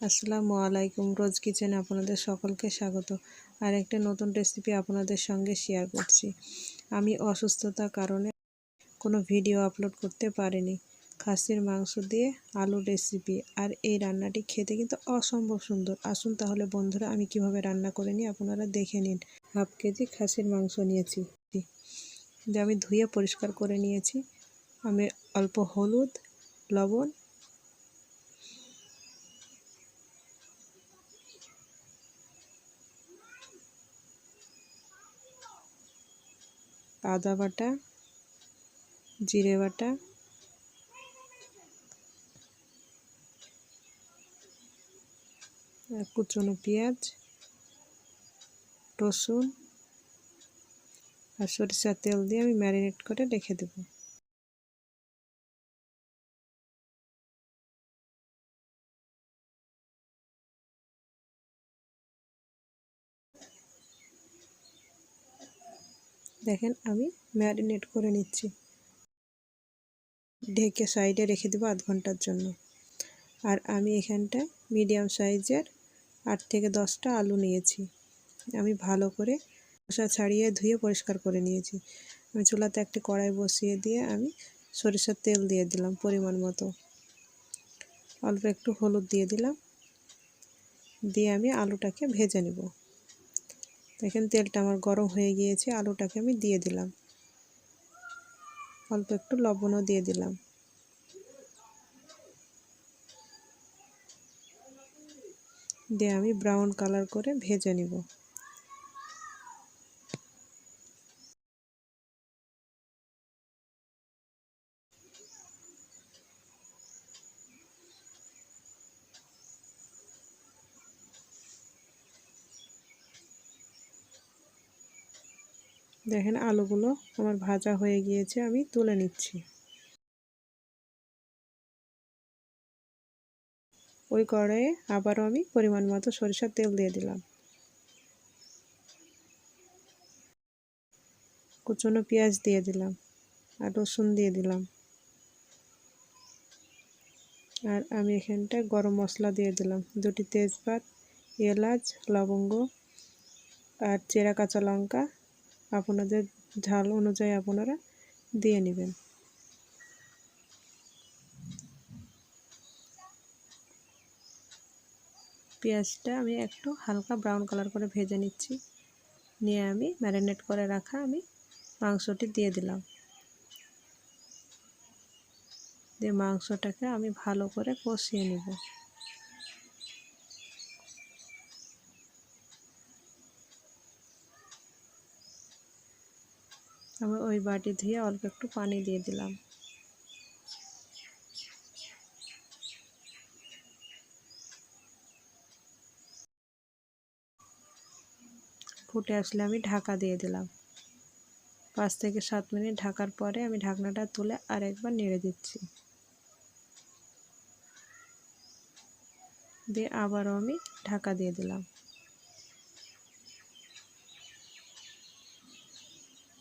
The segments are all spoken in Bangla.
আসসালামু আলাইকুম। রোজ কিচেনে আপনাদের সকলকে স্বাগত। আর একটা নতুন রেসিপি আপনাদের সঙ্গে শেয়ার করছি। আমি অসুস্থতার কারণে কোনো ভিডিও আপলোড করতে পারিনি। খাসির মাংস দিয়ে আলু রেসিপি আর এই রান্নাটি খেতে কিন্তু অসম্ভব সুন্দর। আসুন তাহলে বন্ধুরা, আমি কীভাবে রান্না করে নিই আপনারা দেখে নিন। হাফ কেজি খাসির মাংস নিয়েছি। আমি ধুয়ে পরিষ্কার করে নিয়েছি। আমি অল্প হলুদ, লবণ আদা বাটা, জিরে বাটা কুচনো পেঁয়াজ, রসুন আর সরিষার তেল দিয়ে আমি ম্যারিনেট করে রেখে দেব। দেখেন, আমি ম্যারিনেট করে নিচ্ছি। ঢেকে সাইডে রেখে দেবো আধ ঘণ্টার জন্য। আর আমি এখানটায় মিডিয়াম সাইজের আট থেকে দশটা আলু নিয়েছি। আমি ভালো করে খোসা ছাড়িয়ে ধুয়ে পরিষ্কার করে নিয়েছি। আমি চুলাতে একটি কড়াই বসিয়ে দিয়ে আমি সরিষার তেল দিয়ে দিলাম পরিমাণ মতো। অল্প একটু হলুদ দিয়ে দিলাম। দিয়ে আমি আলুটাকে ভেজে নেব। দেখেন তেলটা আমার গরম হয়ে গিয়েছে, আলুটাকে আমি দিয়ে দিলাম। অল্প একটু লবণও দিয়ে দিলাম। দিয়ে আমি ব্রাউন কালার করে ভেজে নিব। দেখেন আলুগুলো আমার ভাজা হয়ে গিয়েছে, আমি তুলে নিচ্ছি। ওই কড়াইয়ে আবারও আমি পরিমাণ মতো সরিষার তেল দিয়ে দিলাম। কুচনো পেঁয়াজ দিয়ে দিলাম আর রসুন দিয়ে দিলাম। আর আমি এখানটায় গরম মশলা দিয়ে দিলাম। দুটি তেজপাত, এলাচ, লবঙ্গ আর চেরা কাঁচা লঙ্কা আপনাদের ঝাল অনুযায়ী আপনারা দিয়ে নেবেন। পেঁয়াজটা আমি একটু হালকা ব্রাউন কালার করে ভেজে নিচ্ছি। নিয়ে আমি ম্যারিনেট করে রাখা আমি মাংসটি দিয়ে দিলাম। দিয়ে মাংসটাকে আমি ভালো করে কষিয়ে নেব। আমি ওই বাটি ধুয়ে অল্প একটু পানি দিয়ে দিলাম। ফুটে আসলে আমি ঢাকা দিয়ে দিলাম। পাঁচ থেকে সাত মিনিট ঢাকার পরে আমি ঢাকনাটা তুলে আরেকবার নেড়ে দিচ্ছি। দিয়ে আবারও আমি ঢাকা দিয়ে দিলাম।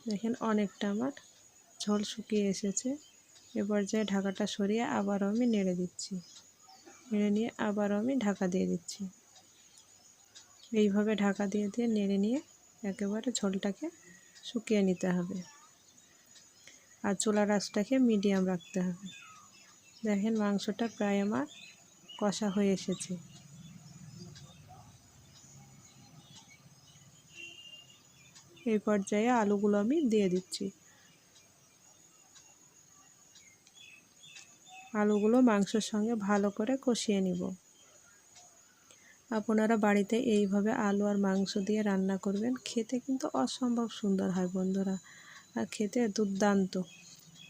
দেখেন অনেকটা আমার ঝোল শুকিয়ে এসেছে। এ পর্যায়ে ঢাকাটা সরিয়ে আবারও আমি নেড়ে দিচ্ছি। নেড়ে নিয়ে আবারও আমি ঢাকা দিয়ে দিচ্ছি। এইভাবে ঢাকা দিয়ে দিয়ে নেড়ে নিয়ে একেবারে ঝোলটাকে শুকিয়ে নিতে হবে। আর চুলা রাসটাকে মিডিয়াম রাখতে হবে। দেখেন মাংসটা প্রায় আমার কষা হয়ে এসেছে। এই পর্যায়ে আলুগুলো আমি দিয়ে দিচ্ছি। আলুগুলো মাংসের সঙ্গে ভালো করে কষিয়ে নিব। আপনারা বাড়িতে এইভাবে আলু আর মাংস দিয়ে রান্না করবেন, খেতে কিন্তু অসম্ভব সুন্দর হয় বন্ধুরা, আর খেতে দুর্দান্ত।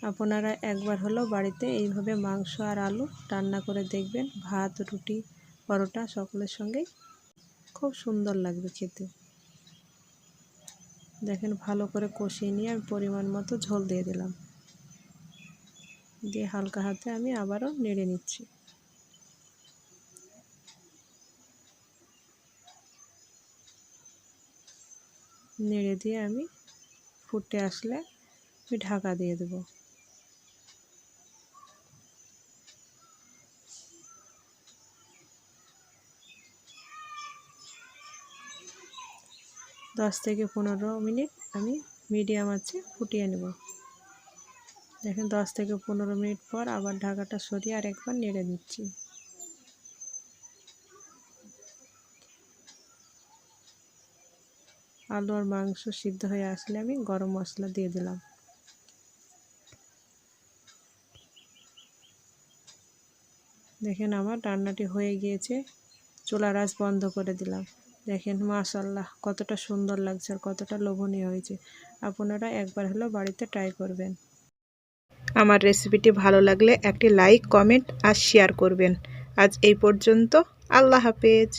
আপনারা একবার হলেও বাড়িতে এইভাবে মাংস আর আলু রান্না করে দেখবেন, ভাত, রুটি, পরোটা সকলের সঙ্গেই খুব সুন্দর লাগবে খেতে। দেখেন ভালো করে কষিয়ে নিয়ে আমি পরিমাণ মতো ঝোল দিয়ে দিলাম। দিয়ে হালকা হাতে আমি আবারও নেড়ে নিচ্ছি। নেড়ে দিয়ে আমি ফুটে আসলে আমি ঢাকা দিয়ে দেব। দশ থেকে পনেরো মিনিট আমি মিডিয়াম আছে ফুটিয়ে নেব। দেখেন, দশ থেকে পনেরো মিনিট পর আবার ঢাকাটা সরিয়ে আর একবার নেড়ে দিচ্ছি। আলু আর মাংস সিদ্ধ হয়ে আসলে আমি গরম মশলা দিয়ে দিলাম। দেখেন, আমার রান্নাটি হয়ে গিয়েছে। চুলার আঁচ বন্ধ করে দিলাম। দেখেন মাশাল্লাহ কতটা সুন্দর লাগছে আর কতটা লোভনীয় হয়েছে। আপনারা একবার হলো বাড়িতে ট্রাই করবেন। আমার রেসিপিটি ভালো লাগলে একটি লাইক কমেন্ট আর শেয়ার করবেন। আজ এই পর্যন্ত, আল্লাহ হাফেজ।